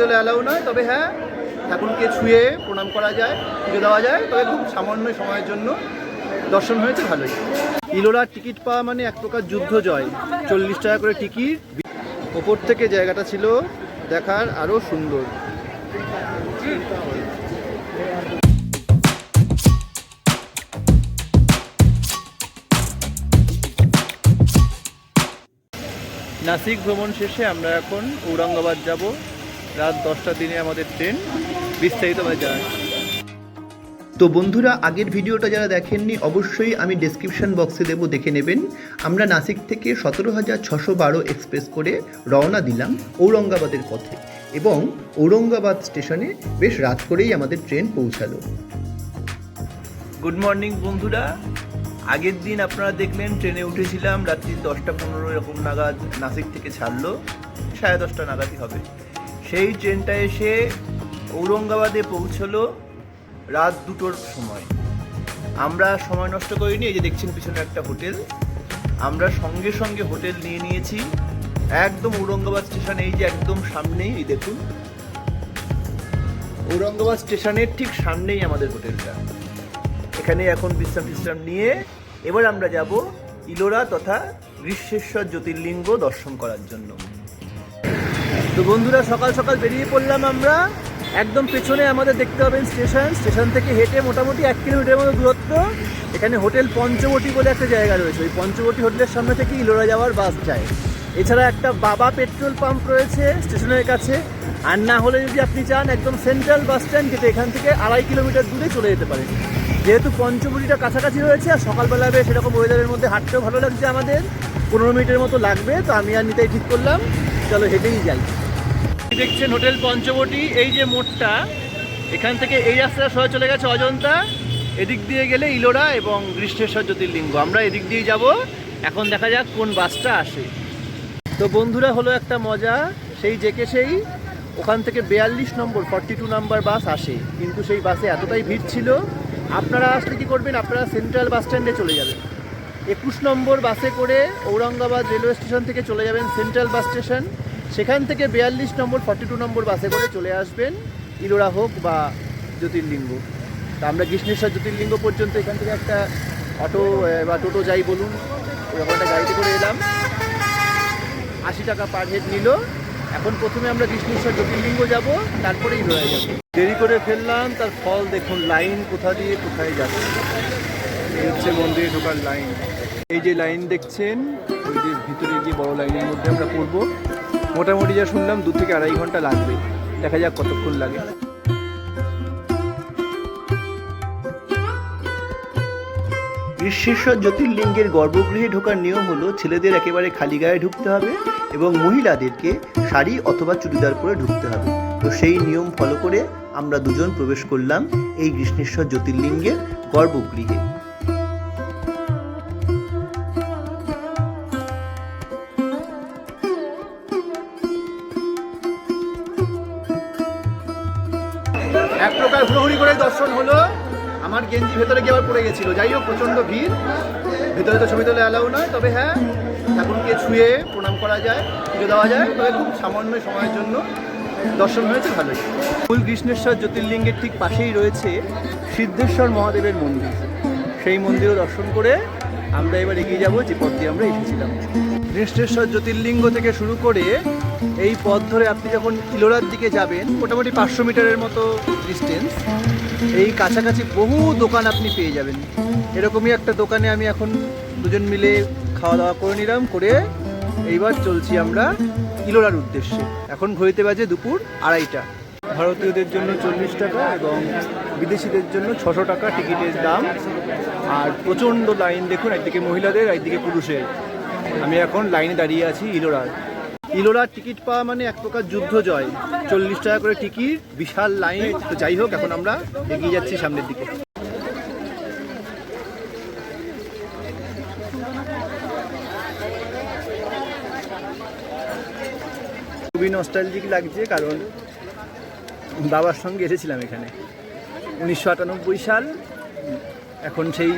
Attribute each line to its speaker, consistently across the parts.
Speaker 1: তোলা অ্যালাউ নয়, তবে হ্যাঁ ঠাকুরকে ছুঁয়ে প্রণাম করা যায়, পুজো দেওয়া যায়, তবে খুব সামান্য সময়ের জন্য দর্শন হয়েছে ভালোই। ইলোরার টিকিট পাওয়া মানে এক প্রকার যুদ্ধ জয়, চল্লিশ টাকা করে টিকিট, ওপর থেকে জায়গাটা ছিল দেখার আরও সুন্দর। নাসিক ভ্রমণ শেষে আমরা এখন ঔরঙ্গাবাদ যাব। রাত দশটার দিনে আমাদের ট্রেন বিস্তারিত জানাই তো বন্ধুরা আগের ভিডিওটা যারা দেখেননি অবশ্যই আমি ডেসক্রিপশন বক্সে দেবো দেখে নেবেন। আমরা নাসিক থেকে সতেরো হাজার ছশো বারো এক্সপ্রেস করে রওনা দিলাম ঔরঙ্গাবাদের পথে এবং ঔরঙ্গাবাদ স্টেশনে বেশ রাত করেই আমাদের ট্রেন পৌঁছালো। গুড মর্নিং বন্ধুরা। আগের দিন আপনারা দেখলেন ট্রেনে উঠেছিলাম রাত্রি দশটা পনেরো এরকম নাগাদ নাসিক থেকে ছাড়লো সাড়ে দশটা নাগাদই হবে। সেই ট্রেনটা এসে ঔরঙ্গাবাদে পৌঁছলো রাত দুটোর সময়। আমরা সময় নষ্ট করিনি, এই যে দেখছেন পিছনে একটা হোটেল। আমরা সঙ্গে সঙ্গে হোটেল নিয়ে নিয়েছি। একদম ঔরঙ্গাবাদ স্টেশন, এই যে একদম সামনেই, এই দেখুন। ঔরঙ্গাবাদ স্টেশনের ঠিক সামনেই আমাদের হোটেলটা। এখানে এখন বিশ্রাম টিশ্রাম নিয়ে এবার আমরা যাব ইলোরা তথা গ্রীষ্মেশ্বর জ্যোতির্লিঙ্গ দর্শন করার জন্য। তো বন্ধুরা, সকাল সকাল বেরিয়ে পড়লাম আমরা। একদম পেছনে আমাদের দেখতে পাবেন স্টেশন। স্টেশন থেকে হেঁটে মোটামুটি এক কিলোমিটার মতো দূরত্ব। এখানে হোটেল পঞ্চবটি বলে একটা জায়গা রয়েছে। ওই পঞ্চবটি হোটেলের সামনে থেকে ইলোরা যাওয়ার বাস যায়। এছাড়া একটা বাবা পেট্রোল পাম্প রয়েছে স্টেশনের কাছে। আর না হলে যদি আপনি চান, একদম সেন্ট্রাল বাস স্ট্যান্ড যেটা এখান থেকে আড়াই কিলোমিটার দূরে চলে যেতে পারেন। যেহেতু পঞ্চবটিটা কাছাকাছি রয়েছে, আর সকালবেলা বেশ এরকম ওয়েদারের মধ্যে হাঁটতেও ভালো লাগছে আমাদের। পনেরো মিনিটের মতো লাগবে, তো আমি আর নিতেই ঠিক করলাম। চলো হেঁটেই যাই। দেখছেন হোটেল পঞ্চবটি, এই যে মোড়টা, এখান থেকে এই রাস্তাটা সরে চলে গেছে অজন্তা, এদিক দিয়ে গেলে ইলোরা এবং গ্রীষ্মেশ্বর জ্যোতির্লিঙ্গ। আমরা এদিক দিয়েই যাব, এখন দেখা যাক কোন বাসটা আসে। তো বন্ধুরা, হলো একটা মজা, সেই জেকে সেই, ওখান থেকে বেয়াল্লিশ নম্বর ফর্টি টু নাম্বার বাস আসে। কিন্তু সেই বাসে এতটাই ভিড় ছিল, আপনারা আসলে কি করবেন, আপনারা সেন্ট্রাল বাস স্ট্যান্ডে চলে যাবেন। একুশ নম্বর বাসে করে ঔরঙ্গাবাদ রেলওয়ে স্টেশন থেকে চলে যাবেন সেন্ট্রাল বাস স্টেশন সেখান থেকে বিয়াল্লিশ নম্বর ফর্টি টু নম্বর বাসে করে চলে আসবেন ইলোরা হোক বা জ্যোতির্লিঙ্গ। তা আমরা কৃষ্ণেশ্বর জ্যোতির্লিঙ্গ পর্যন্ত এখান থেকে একটা অটো বা টোটো যাই বলুন, এরকম একটা গাড়িতে করে এলাম। আশি টাকা পার হেড নিল। এখন প্রথমে আমরা কৃষ্ণেশ্বর জ্যোতির্লিঙ্গ যাব, তারপরে ইলোরা যাব। দেরি করে ফেললাম, তার ফল দেখুন, লাইন কোথা দিয়ে, কোথায় যাচ্ছে। এই হচ্ছে মন্দিরে ঢোকার লাইন। এই যে লাইন দেখছেন, ওই যে ভিতরে গিয়ে বড় লাইনের মধ্যে আমরা পড়ব। মোটামুটি যা শুনলাম, দু থেকে আড়াই ঘণ্টা লাগবে। দেখা যাক কতক্ষণ লাগে। বিশ্বেশ্বর জ্যোতির্লিঙ্গের গর্ভগৃহে ঢোকার নিয়ম হলো, ছেলেদের একেবারে খালি গায়ে ঢুকতে হবে এবং মহিলাদেরকে শাড়ি অথবা চুড়িদার পরে ঢুকতে হবে। তো সেই নিয়ম ফলো করে আমরা দুজন প্রবেশ করলাম এই কৃষ্ণেশ্বর জ্যোতির্লিঙ্গের গর্ভগৃহে। গেঞ্জি ভেতরে গিয়ে আবার পড়ে গেছিল। যাই হোক, প্রচণ্ড ভিড়। ভেতরে তো ছবি তোলা অ্যালাউ নয়, তবে হ্যাঁ ঠাকুরকে ছুঁয়ে প্রণাম করা যায়, পুজো দেওয়া যায়, তবে খুব সামান্য সময়ের জন্য দর্শন হয়েছে ভালোই। মূল কৃষ্ণেশ্বর জ্যোতির্লিঙ্গের ঠিক পাশেই রয়েছে সিদ্ধেশ্বর মহাদেবের মন্দির। সেই মন্দিরও দর্শন করে আমরা এবার এগিয়ে যাব যে পথ দিয়ে আমরা এসেছিলাম। কৃষ্ণেশ্বর জ্যোতির্লিঙ্গ থেকে শুরু করে এই পথ ধরে আপনি যখন ইলোরার দিকে যাবেন, মোটামুটি পাঁচশো মিটারের মতো ডিস্টেন্স এই কাছাকাছি বহু দোকান আপনি পেয়ে যাবেন। এরকমই একটা দোকানে আমি এখন দুজন মিলে খাওয়া দাওয়া করে নিলাম, করে এইবার চলছি আমরা ইলোরার উদ্দেশ্যে। এখন ঘড়িতে বাজে দুপুর আড়াইটা। ভারতীয়দের জন্য চল্লিশ টাকা এবং বিদেশিদের জন্য ছশো টাকা টিকিটের দাম। আর প্রচণ্ড লাইন দেখুন, একদিকে মহিলাদের, একদিকে পুরুষের। আমি এখন লাইনে দাঁড়িয়ে আছি ইলোরার। ইলোরার টিকিট পাওয়া মানে এক প্রকার যুদ্ধ জয়। চল্লিশ টাকা করে টিকিট, বিশাল লাইন। তো যাই হোক, এখন আমরা এগিয়ে যাচ্ছি সামনের দিকে। খুবই নস্টালজিক লাগছে কারণ বাবার সঙ্গে এসেছিলাম এখানে। উনিশশো আটানব্বই সাল, এখন সেই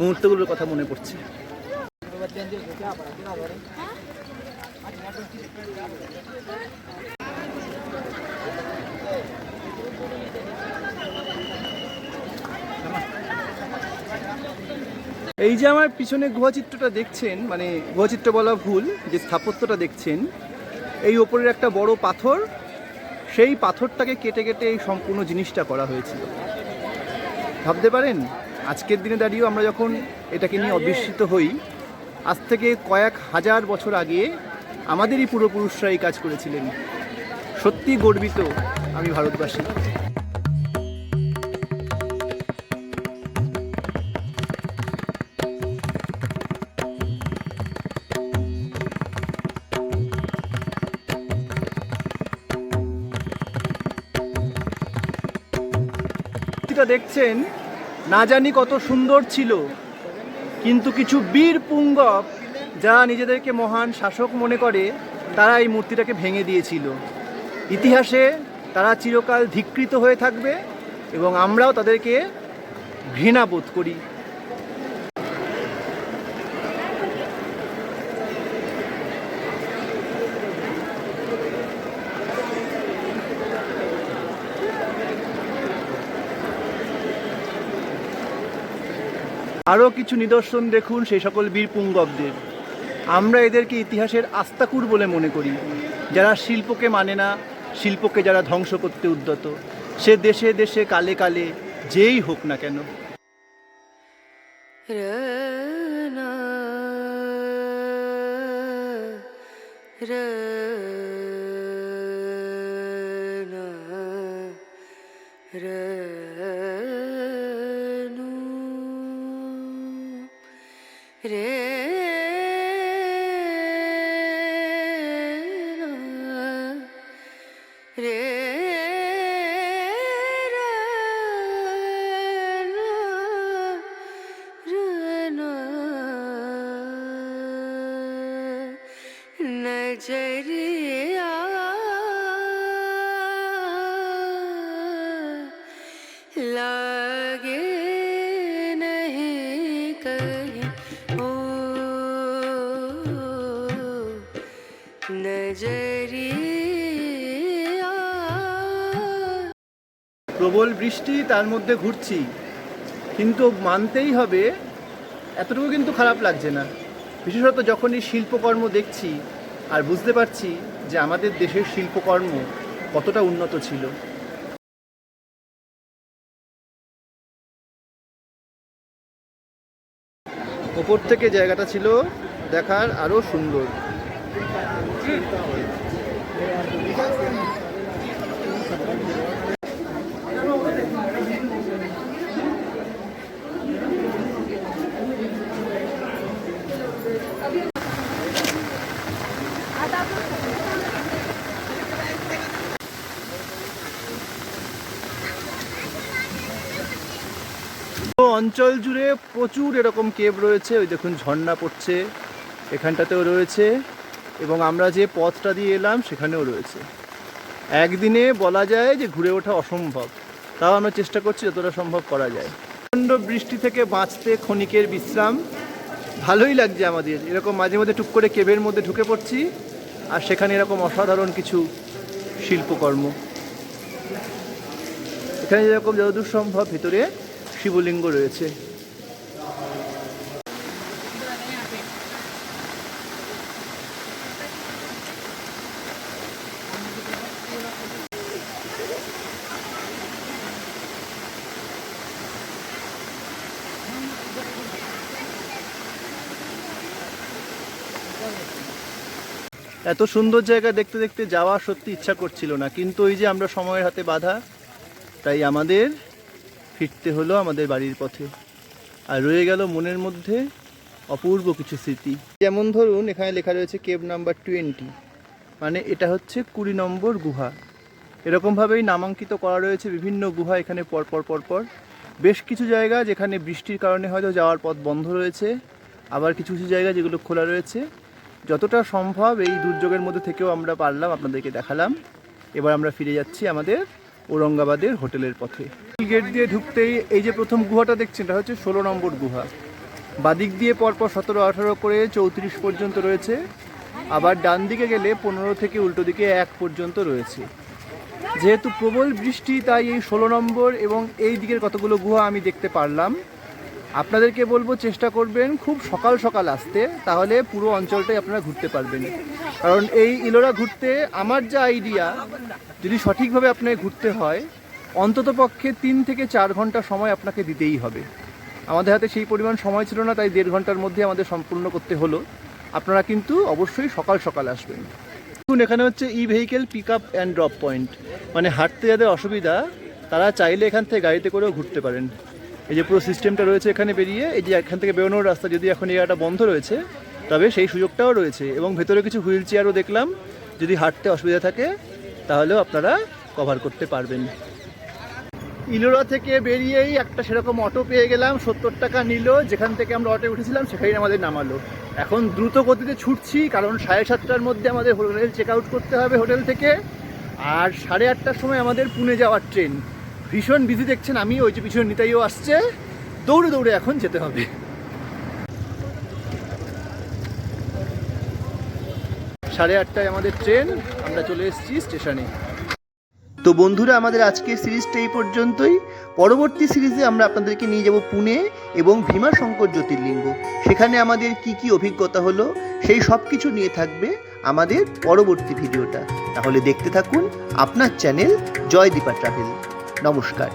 Speaker 1: মুহূর্তগুলোর কথা মনে পড়ছে। এই যে আমার পিছনে গুহাচিত্রটা দেখছেন মানে গুহাচিত্র বলা ভুল, যে স্থাপত্যটা দেখছেন, এই ওপরের একটা বড় পাথর, সেই পাথরটাকে কেটে কেটে এই সম্পূর্ণ জিনিসটা করা হয়েছিল। ভাবতে পারেন? আজকের দিনে দাঁড়িয়েও আমরা যখন এটাকে নিয়ে অবিস্মিত হই আজ থেকে কয়েক হাজার বছর আগে আমাদেরই পূর্বপুরুষরা এই কাজ করেছিলেন। সত্যি গর্বিত আমি ভারতবাসী। দেখছেন, না জানি কত সুন্দর ছিল। কিন্তু কিছু বীর পুঙ্গব যারা নিজেদেরকে মহান শাসক মনে করে, তারা এই মূর্তিটাকে ভেঙে দিয়েছিল। ইতিহাসে তারা চিরকাল ধিকৃত হয়ে থাকবে এবং আমরাও তাদেরকে ঘৃণাবোধ করি। আরও কিছু নিদর্শন দেখুন সেই সকল বীর পুঙ্গবদের। আমরা এদেরকে ইতিহাসের আস্তাকুর বলে মনে করি। যারা শিল্পকে মানে না, শিল্পকে যারা ধ্বংস করতে উদ্যত। সে দেশে দেশে, কালে কালে, যেই হোক না কেন।
Speaker 2: रना It is.
Speaker 1: প্রবল বৃষ্টি, তার মধ্যে ঘুরছি। কিন্তু মানতেই হবে, এতটুকু কিন্তু খারাপ লাগছে না। বিশেষত যখন এই শিল্পকর্ম দেখছি আর বুঝতে পারছি যে আমাদের দেশের শিল্পকর্ম কতটা উন্নত ছিল। ওপর থেকে জায়গাটা ছিল দেখার আরও সুন্দর। তো অঞ্চল জুড়ে প্রচুর এরকম কেভ রয়েছে। ওই দেখুন, ঝর্ণা পড়ছে, এখানটাতেও রয়েছে এবং আমরা যে পথটা দিয়ে এলাম সেখানেও রয়েছে। একদিনে বলা যায় যে ঘুরে ওঠা অসম্ভব। তাও আমরা চেষ্টা করছি যতটা সম্ভব করা যায়। প্রচণ্ড বৃষ্টি থেকে বাঁচতে ক্ষণিকের বিশ্রাম। ভালোই লাগছে আমাদের। এরকম মাঝে মাঝে টুক করে কেভের মধ্যে ঢুকে পড়ছি আর সেখানে এরকম অসাধারণ কিছু শিল্পকর্ম। এখানে যেরকম যতদূর সম্ভব ভিতরে শিবলিঙ্গ রয়েছে। এত সুন্দর জায়গা দেখতে দেখতে যাওয়া সত্যি ইচ্ছা করছিল না, কিন্তু ওই যে আমরা সময়ের হাতে বাধা, তাই আমাদের ফিরতে হলো আমাদের বাড়ির পথে। আর রয়ে গেল মনের মধ্যে অপূর্ব কিছু স্মৃতি। যেমন ধরুন, এখানে লেখা রয়েছে কেব নাম্বার টোয়েন্টি। মানে এটা হচ্ছে কুড়ি নম্বর গুহা। এরকমভাবেই নামাঙ্কিত করা রয়েছে বিভিন্ন গুহা এখানে পরপর পরপর বেশ কিছু জায়গা যেখানে বৃষ্টির কারণে হয়তো যাওয়ার পথ বন্ধ রয়েছে। আবার কিছু কিছু জায়গা যেগুলো খোলা রয়েছে। যতটা সম্ভব এই দুর্যোগের মধ্যে থেকেও আমরা পারলাম, আপনাদেরকে দেখালাম। এবার আমরা ফিরে যাচ্ছি আমাদের ঔরঙ্গাবাদের হোটেলের পথে। গেট দিয়ে ঢুকতেই এই যে প্রথম গুহাটা দেখছেন, এটা হচ্ছে ষোলো নম্বর গুহা। বাদিক দিয়ে পরপর সতেরো, আঠারো করে চৌত্রিশ পর্যন্ত রয়েছে। আবার ডান দিকে গেলে পনেরো থেকে উল্টো দিকে এক পর্যন্ত রয়েছে। যেহেতু প্রবল বৃষ্টি, তাই এই ষোলো নম্বর এবং এই দিকের কতগুলো গুহা আমি দেখতে পারলাম। আপনাদেরকে বলব, চেষ্টা করবেন খুব সকাল সকাল আসতে, তাহলে পুরো অঞ্চলটাই আপনারা ঘুরতে পারবেন। কারণ এই ইলোরা ঘুরতে আমার যা আইডিয়া যদি সঠিকভাবে আপনাকে ঘুরতে হয় অন্তত পক্ষে তিন থেকে চার ঘণ্টা সময় আপনাকে দিতেই হবে। আমাদের হাতে সেই পরিমাণ সময় ছিল না, তাই দেড় ঘণ্টার মধ্যে আমাদের সম্পূর্ণ করতে হলো। আপনারা কিন্তু অবশ্যই সকাল সকাল আসবেন। দেখুন, এখানে হচ্ছে e vehicle pick up and drop point মানে হাঁটতে যাদের অসুবিধা, তারা চাইলে এখান থেকে গাড়িতে করেও ঘুরতে পারেন। এই যে পুরো সিস্টেমটা রয়েছে এখানে বেরিয়ে, এই যে এখান থেকে বেরোনোর রাস্তা যদি এখন জায়গাটা বন্ধ রয়েছে, তবে সেই সুযোগটাও রয়েছে। এবং ভেতরে কিছু হুইল চেয়ারও দেখলাম। যদি হাঁটতে অসুবিধা থাকে, তাহলেও আপনারা কভার করতে পারবেন। ইলোরা থেকে বেরিয়েই একটা সেরকম অটো পেয়ে গেলাম, সত্তর টাকা নিল, যেখান থেকে আমরা অটো উঠেছিলাম সেখানেই আমাদের নামালো। এখন দ্রুত গতিতে ছুটছি, কারণ সাড়ে সাতটার মধ্যে আমাদের হোটেল চেক আউট করতে হবে হোটেল থেকে। আর সাড়ে আটটার সময় আমাদের পুনে যাওয়ার ট্রেন। ভীষণ বিজি দেখছেন আমি, ওই যে পিছনে নিতাইও আসছে। দৌড়ে দৌড়ে এখন যেতে হবে। সাড়ে আটটায় আমাদের ট্রেন, আমরা চলে এসেছি স্টেশনে। তো বন্ধুরা, আমাদের আজকের সিরিজটা এই পর্যন্তই। পরবর্তী সিরিজে আমরা আপনাদেরকে নিয়ে যাব পুনে এবং ভীমা শঙ্কর জ্যোতির্লিঙ্গ। সেখানে আমাদের কি কি অভিজ্ঞতা হলো, সেই সব কিছু নিয়ে থাকবে আমাদের পরবর্তী ভিডিওটা। তাহলে দেখতে থাকুন আপনার চ্যানেল জয়দীপা ট্রাভেল। নমস্কার।